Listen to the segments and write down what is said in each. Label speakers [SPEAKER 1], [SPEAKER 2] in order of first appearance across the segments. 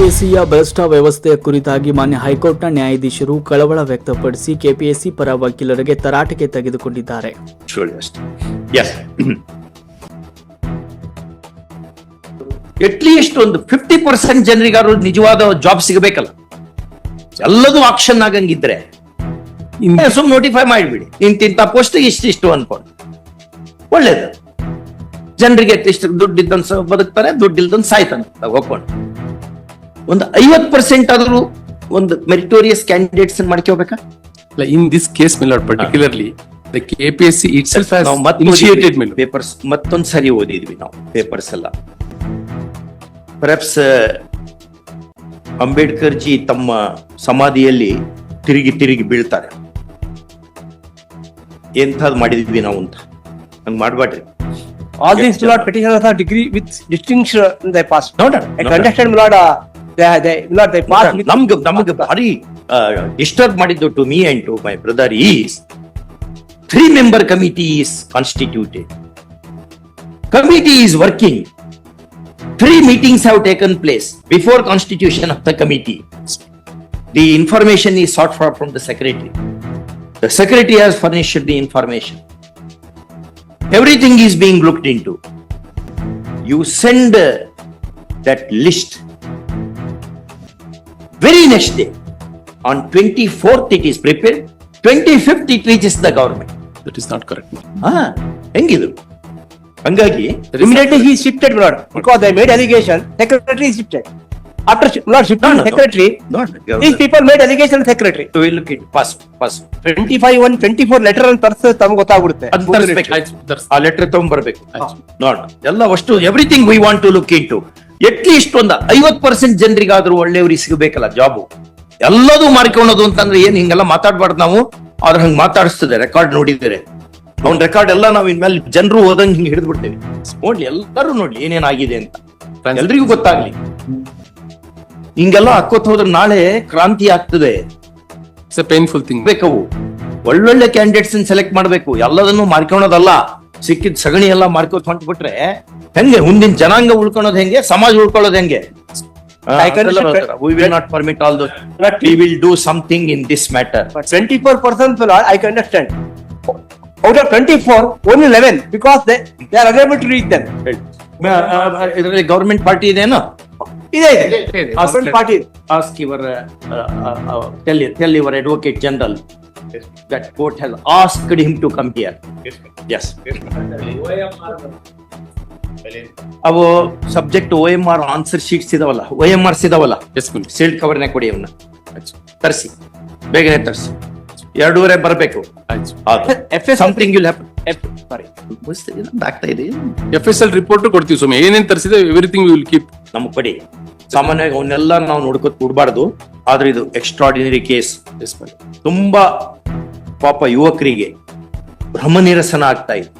[SPEAKER 1] ಕೆಪಿಎಸ್ಸಿಯ ಬಲಿಷ್ಠ ವ್ಯವಸ್ಥೆಯ ಕುರಿತಾಗಿ ಮಾನ್ಯ ಹೈಕೋರ್ಟ್ನ ನ್ಯಾಯಾಧೀಶರು ಕಳವಳ ವ್ಯಕ್ತಪಡಿಸಿ ಕೆಪಿಎಸ್ಸಿ ಪರ ವಕೀಲರಿಗೆ ತರಾಟೆಗೆ ತೆಗೆದುಕೊಂಡಿದ್ದಾರೆ.
[SPEAKER 2] ಅಟ್ಲೀಸ್ಟ್ ಒಂದು ಫಿಫ್ಟಿ ಪರ್ಸೆಂಟ್ ಜನರಿಗಾರು ನಿಜವಾದ ಜಾಬ್ ಸಿಗಬೇಕಲ್ಲ. ಎಲ್ಲದೂ ಆಕ್ಷನ್ ಆಗಂಗಿದ್ರೆ ಸುಮ್ ನೋಟಿಫೈ ಮಾಡಿಬಿಡಿ. ಇಂತಿಂತ ಪೋಸ್ಟ್ ಇಷ್ಟಿಷ್ಟು ಅನ್ಕೊಂಡು. ಒಳ್ಳೇದು. ಜನರಿಗೆ ಇಷ್ಟು ದುಡ್ಡು ಇದ್ದಂತ ಬದುಕ್ತಾರೆ ದುಡ್ಡು ಇಲ್ದಂತ ಸಾಯ್ತಾನೆ ಒಪ್ಕೊಂಡು. ಒಂದು ಐವತ್ ಪರ್ಸೆಂಟ್ ಆದರೂ ಒಂದು meritorious candidates ಮಾಡ್ಕೋಬೇಕಾ
[SPEAKER 3] in this case case, particularly the
[SPEAKER 2] ನಾವು ಮತ್ತೆ
[SPEAKER 3] initiated,
[SPEAKER 2] ಪೇಪರ್ಸ್ ಮತ್ತೊಂದ್ ಸರಿ ಓದಿದ್ವಿ ನಾವು ಪೇಪರ್ಸ್ ಎಲ್ಲ. ಪರ್ಯಾಪ್ಸ್ ಅಂಬೇಡ್ಕರ್ ಜಿ ತಮ್ಮ ಸಮಾಧಿಯಲ್ಲಿ ತಿರುಗಿ ತಿರುಗಿ ಬೀಳ್ತಾರೆ. ಎಂಥದ್ ಮಾಡಿದ್ವಿ ನಾವು ಅಂತ. ಹಂಗ್ ಮಾಡ್ಬೇಡ್ರಿ.
[SPEAKER 4] All these my lord petitioners have degree with distinction they passed.
[SPEAKER 2] ನೋಡೋಣ
[SPEAKER 4] I understand my lord, uh, they, they, my lord, they passed with.
[SPEAKER 2] ನಮ್ಗೆ ನಮಗೆ ಭಾರಿ ಡಿಸ್ಟರ್ಬ್ ಮಾಡಿದ್ದು to me and to my brother is three member committee is constituted committee is working three meetings have taken place before constitution of the committee the information is sought for from the secretary the secretary has furnished the information everything is being looked into. You send uh, that list very next day. On 24th it is prepared, 25th it reaches the government.
[SPEAKER 3] That is not correct. lord.
[SPEAKER 2] ಹಾ ಹೆಂಗಿದು ಹಂಗಾಗಿ
[SPEAKER 4] Immediately he shifted my lord, because they made allegation, secretary is shifted. After shi- lord shifting
[SPEAKER 2] No, no,
[SPEAKER 4] secretary, these people made allegation secretary.
[SPEAKER 2] we look it pass pass
[SPEAKER 4] Twenty-five, one, twenty-four letter ಅಂತ ತರ್ಸ ತಮ್ಗೆ ಗೊತ್ತಾಗ್ಬಿಡುತ್ತೆ.
[SPEAKER 2] ಅದ್ ತರಿಸ್ಬೇಕು
[SPEAKER 3] ಆಯ್ತು, ತರ್ಸಿ.
[SPEAKER 2] ಆ letter ತಗೊಂಡ್ಬರ್ಬೇಕು. ನೋಡ್ ಎಲ್ಲ ಅಷ್ಟು everything we want to look into at least ಒಂದು ಐವತ್ ಪರ್ಸೆಂಟ್ ಜನರಿಗಾದ್ರೂ ಒಳ್ಳೆಯವ್ರಿಗೆ ಸಿಗಬೇಕಲ್ಲ ಜಾಬು ಎಲ್ಲದೂ ಮಾರ್ಕೊಳ್ಳೋದು ಅಂತಂದ್ರೆ ಏನ್ ಹಿಂಗೆಲ್ಲ ಮಾತಾಡ್ಬಾರ್ದು ನಾವು. ಆದ್ರೆ ಹಂಗ್ ಮಾತಾಡಿಸ್ತದೆ ರೆಕಾರ್ಡ್ ನೋಡಿದರೆ. ಅವ್ನ ರೆಕಾರ್ಡ್ ಎಲ್ಲ ನಾವು ಇನ್ಮೇಲೆ ಜನರು ಓದಂಗ್ ಹಿಂಗ್ ಹಿಡಿದು ಬಿಡ್ತೇವೆ ನೋಡ್ಲಿ ಎಲ್ಲರೂ ನೋಡ್ಲಿ ಏನೇನಾಗಿದೆ ಅಂತ. ಎಲ್ರಿಗೂ ಗೊತ್ತಾಗ್ಲಿ. ಹಿಂಗೆಲ್ಲ ಹಾಕೋತ್ ಹೋದ್ರೆ ನಾಳೆ ಕ್ರಾಂತಿ ಆಗ್ತದೆ.
[SPEAKER 3] Painful thing.
[SPEAKER 2] ಬೇಕವು ಒಳ್ಳೊಳ್ಳೆ ಕ್ಯಾಂಡಿಡೇಟ್ಸ್ ಸೆಲೆಕ್ಟ್ ಮಾಡಬೇಕು. ಎಲ್ಲದನ್ನು ಮಾರ್ಕೊಳ್ಳೋದಲ್ಲ ಸಿಕ್ಕಿದ ಸಗಣಿ ಎಲ್ಲ ಮಾರ್ಕೋತ್ ಹೊಂಟ್ಬಿಟ್ರೆ ಹೆಂಗೆ ಮುಂದಿನ ಜನಾಂಗ ಉಳ್ಕೊಳೋದ್ ಹೆಂಗೆ ಸಮಾಜ ಉಳ್ಕೊಳ್ಳೋದ್ ಹೆಂಗೆ
[SPEAKER 4] I can-
[SPEAKER 2] we will not permit all those we will do something in this matter
[SPEAKER 4] But twenty-four percent my lord, I can understand. Out of twenty-four, only eleven, because they, they are unable to reach them.
[SPEAKER 2] ಇದರಲ್ಲಿ government party ಇದೇನೋ
[SPEAKER 4] ಇದೆ ಇದೆ. Government party.
[SPEAKER 2] ask your uh, uh, uh, tell tell your advocate general that court has asked him to come here. Yes. ಅವು subject O M R answer sheets ಇದಾವಲ್ಲ O M Rs ಇದಾವಲ್ಲ. Sealed ಕವರ್ನ ಕೊಡಿ ಅವನ್ನ ತರಿಸಿ ಬೇಗನೆ ತರಿಸಿ. ಎರಡೂವರೆ ಬರಬೇಕು. Something will happen
[SPEAKER 4] sorry.
[SPEAKER 2] ಆಗ್ತಾ ಇದೆ
[SPEAKER 3] ಎಲ್ ರಿಪೋರ್ಟ್ ಕೊಡ್ತೀವಿ ಸ್ವಾಮಿ. ಏನೇನ್ ತರಿಸಿದೆ ಎವ್ರಿಥಿಂಗ್ ವಿಲ್ ಕೀಪ್
[SPEAKER 2] ನಮ್ಗೆ ಕೊಡಿ. ಸಾಮಾನ್ಯವಾಗಿ ಅವನ್ನೆಲ್ಲ ನಾವು ನೋಡ್ಕೊತ ಕೂಡಬಾರ್ದು. ಆದ್ರೆ ಇದು ಎಕ್ಸ್ಟ್ರಾಡಿನರಿ ಕೇಸ್
[SPEAKER 3] ಎಸ್
[SPEAKER 2] ತುಂಬಾ ಪಾಪ ಯುವಕರಿಗೆ ಭ್ರಮನಿರಸನ ಆಗ್ತಾ ಇದೆ.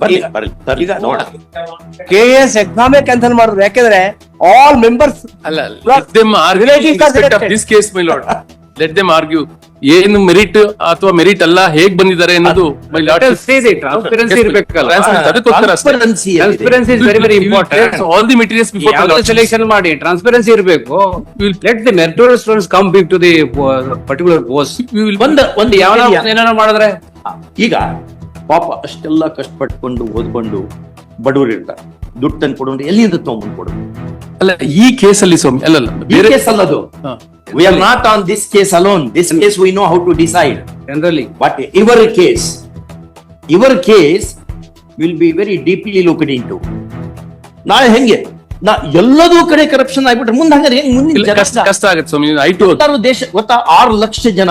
[SPEAKER 2] ಬರ್ಲಿ ಬರ್ಲಿ ತರ್ಲಿ,
[SPEAKER 4] ಈಗ
[SPEAKER 2] ನೋಡ
[SPEAKER 4] ಕೆ ಎಸ್ ಎಕ್ಸಾಮೇ ಕ್ಯಾನ್ಸಲ್ ಮಾಡಿದ್ರು ಯಾಕೆಂದ್ರೆ ಆಲ್ ಮೆಂಬರ್ಸ್
[SPEAKER 3] ಅಲ್ಲ this case my lord. Let them argue. ಏನು ಮೆರಿಟ್ ಅಥವಾ ಮೆರಿಟ್ ಅಲ್ಲ ಹೇಗ್ ಬಂದಿದ್ದಾರೆ ಅನ್ನೋದು ಮೈ lord
[SPEAKER 5] ಟ್ರಾನ್ಸ್ಪರೆನ್ಸಿ ಇರ್ಬೇಕಲ್ಲ
[SPEAKER 3] Transparency, ಅದಕ್ಕೋಸ್ಕರ ಅಷ್ಟೇ.
[SPEAKER 2] Transparency ಇದೆ.
[SPEAKER 5] Transparency is very very important
[SPEAKER 3] all the materials before
[SPEAKER 5] ಯಾವ್ದು ಸೆಲೆಕ್ಷನ್ ಮಾಡಿ ಟ್ರಾನ್ಸ್ಪರೆನ್ಸಿ ಇರಬೇಕು.
[SPEAKER 3] Will
[SPEAKER 5] let the meritorious students come big to the particular post
[SPEAKER 3] we will
[SPEAKER 2] ಒಂದ್ ಒಂದು
[SPEAKER 5] ಯಾವ ಏನಾರ ಮಾಡಿದ್ರೆ?
[SPEAKER 2] ಈಗ ಪಾಪ ಅಷ್ಟೆಲ್ಲ ಕಷ್ಟಪಟ್ಕೊಂಡು ಓದ್ಕೊಂಡು ಬಡವರು ಇರ್ತಾರೆ. ದುಡ್ಡು ತಂದು ಕೊಡೋದು ಎಲ್ಲಿಂದ ತಗೊಂಡ್ಬಂದು ಕೊಡೋದು?
[SPEAKER 3] ಅಲ್ಲ ಈ ಕೇಸ್ ಅಲ್ಲಿ ಸ್ವಾಮಿ ಬೇರೆ
[SPEAKER 2] case ಅಲ್ಲದು we are not on this case alone this case we know how to decide
[SPEAKER 5] generally
[SPEAKER 2] but ಇವರ್ case ಇವರ್ case will be very deeply looked into ನಾಳೆ ಹೆಂಗೆ? ನಾ ಎಲ್ಲದೂ ಕಡೆ ಕರಪ್ಷನ್ ಆಗ್ಬಿಟ್ರೆ ಮುಂದೆ ಹಂಗಾರೆ ಹೆಂಗ್ ಮುಂದಿನ
[SPEAKER 3] ಕಷ್ಟ ಆಗತ್ತೆ ಸ್ವಾಮಿ ಐ ಟು
[SPEAKER 2] ದೇಶ ಗೊತ್ತಾ? ಆರು ಲಕ್ಷ ಜನ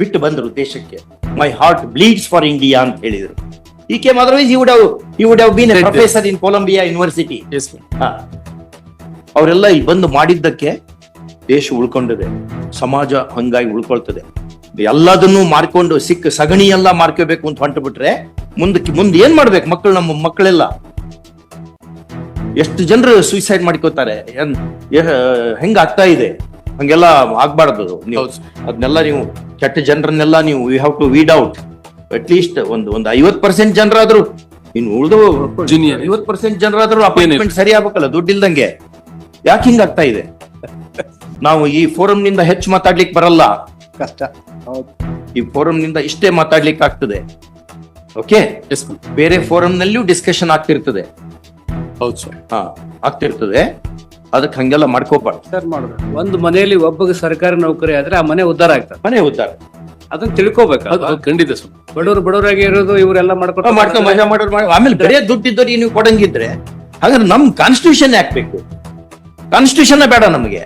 [SPEAKER 2] ಬಿಟ್ಟು ಬಂದರು ದೇಶಕ್ಕೆ. My heart bleeds for India ಅಂತ ಹೇಳಿದ್ರು. ಈ came otherwise you would have you would have been. Professor in Columbia University. ಅವರೆಲ್ಲ ಇಲ್ಲಿ ಬಂದು ಮಾಡಿದ್ದಕ್ಕೆ ದೇಶ ಉಳ್ಕೊಂಡಿದೆ ಸಮಾಜ ಹಂಗಾಗಿ ಉಳ್ಕೊಳ್ತದೆ. ಎಲ್ಲದನ್ನೂ ಮಾರ್ಕೊಂಡು ಸಿಕ್ಕ ಸಗಣಿ ಎಲ್ಲ ಮಾರ್ಕೋಬೇಕು ಅಂತ ಹೊಂಟು ಬಿಟ್ರೆ ಮುಂದಕ್ಕೆ ಮುಂದೆ ಏನ್ ಮಾಡ್ಬೇಕು ಮಕ್ಕಳು ನಮ್ಮ ಮಕ್ಕಳೆಲ್ಲ? ಎಷ್ಟು ಜನರು ಸೂಸೈಡ್ ಮಾಡ್ಕೋತಾರೆ? ಹೆಂಗಾಗ್ತಾ ಏ- ಹೆಂಗ್ ಆಗ್ತಾ ಇದೆ? ಹಂಗೆಲ್ಲ ಆಗ್ಬಾರ್ದು ನೀವು. ಅದನ್ನೆಲ್ಲ ನೀವು ಕೆಟ್ಟ ಜನರನ್ನೆಲ್ಲ ನೀವು you have to weed out at least ಒಂದು ಒಂದು ಐವತ್ ಪರ್ಸೆಂಟ್ ಜನರಾದ್ರೂ ಇನ್ನು ಉಳಿದು
[SPEAKER 3] ಜೂನಿಯರ್
[SPEAKER 2] ಐವತ್ ಪರ್ಸೆಂಟ್ ಜನರಾದ್ರೂ ಅಪಾಯಿಂಟ್ಮೆಂಟ್ ಸರಿ ಆಗ್ಬೇಕಲ್ಲ ದುಡ್ಡಿಲ್ದಂಗೆ. ಯಾಕೆ ಹಿಂಗ್ ಆಗ್ತಾ ಇದೆ? ನಾವು ಈ ಫೋರಂ ನಿಂದ ಹೆಚ್ಚು ಮಾತಾಡ್ಲಿಕ್ಕೆ ಬರಲ್ಲ.
[SPEAKER 4] ಕಷ್ಟ. ಹೌದು.
[SPEAKER 2] ಈ ಫೋರಂ ನಿಂದ ಇಷ್ಟೇ ಮಾತಾಡ್ಲಿಕ್ಕೆ ಆಗ್ತದೆ. ಓಕೆ? ಬೇರೆ ಫೋರಂ ನಲ್ಲಿಯೂ ಡಿಸ್ಕಷನ್ ಆಗ್ತಿರ್ತದೆ.
[SPEAKER 3] ಹೌದು ಸರ್.
[SPEAKER 2] ಹಾ ಆಗ್ತಿರ್ತದೆ. ಅದಕ್ಕೆ ಹಂಗೆಲ್ಲ ಮಾಡ್ಕೋಬಾರ್ದು.
[SPEAKER 5] ಸರ್ ಒಂದು ಮನೆಯಲ್ಲಿ ಒಬ್ಬಗೆ ಸರ್ಕಾರಿ ನೌಕರಿ ಆದ್ರೆ ಆ ಮನೆ ಉದ್ಧಾರ ಆಗ್ತದೆ.
[SPEAKER 2] ಮನೆ ಉದ್ದಾರ.
[SPEAKER 5] ಅದನ್ನ ತಿಳ್ಕೊಬೇಕು.
[SPEAKER 3] ಅದು ಖಂಡಿತ ಸರ್.
[SPEAKER 5] ಬಡವರು ಬಡವರಾಗಿ ಇರೋದು ಇವರೆಲ್ಲ ಮಾಡ್ಕೊಂಡು
[SPEAKER 2] ಮಾಡ್ಕೊಂಡು ಮಜಾ ಮಾಡೋರು ಮಾಡಿ ಆಮೇಲೆ ಬರೇ ದುಡ್ಡಿದ್ದವ್ರಿಗೆ ನೀವು ಕೊಡಂಗಿದ್ರೆ ಹಾಗಾದ್ರೆ ನಮ್ ಕಾನ್ಸ್ಟಿಟ್ಯೂಷನ್ ಹಾಕ್ಬೇಕು ಕಾನ್ಸ್ಟಿಟ್ಯೂಷನ್ ಬೇಡ ನಮಗೆ.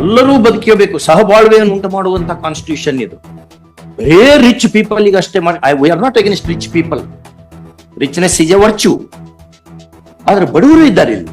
[SPEAKER 2] ಎಲ್ಲರೂ ಬದುಕಬೇಕು ಸಹಬಾಳ್ವೆಯನ್ನು ಉಂಟು ಮಾಡುವಂತ ಕಾನ್ಸ್ಟಿಟ್ಯೂಷನ್ ಇದು. ಬರೇ ರಿಚ್ ಪೀಪಲ್ ಈಗ ಅಷ್ಟೇ ಮಾಡಿ we are not against rich people richness is a virtue ಆದ್ರೆ ಬಡವರು ಇದ್ದಾರೆ ಇಲ್ಲಿ.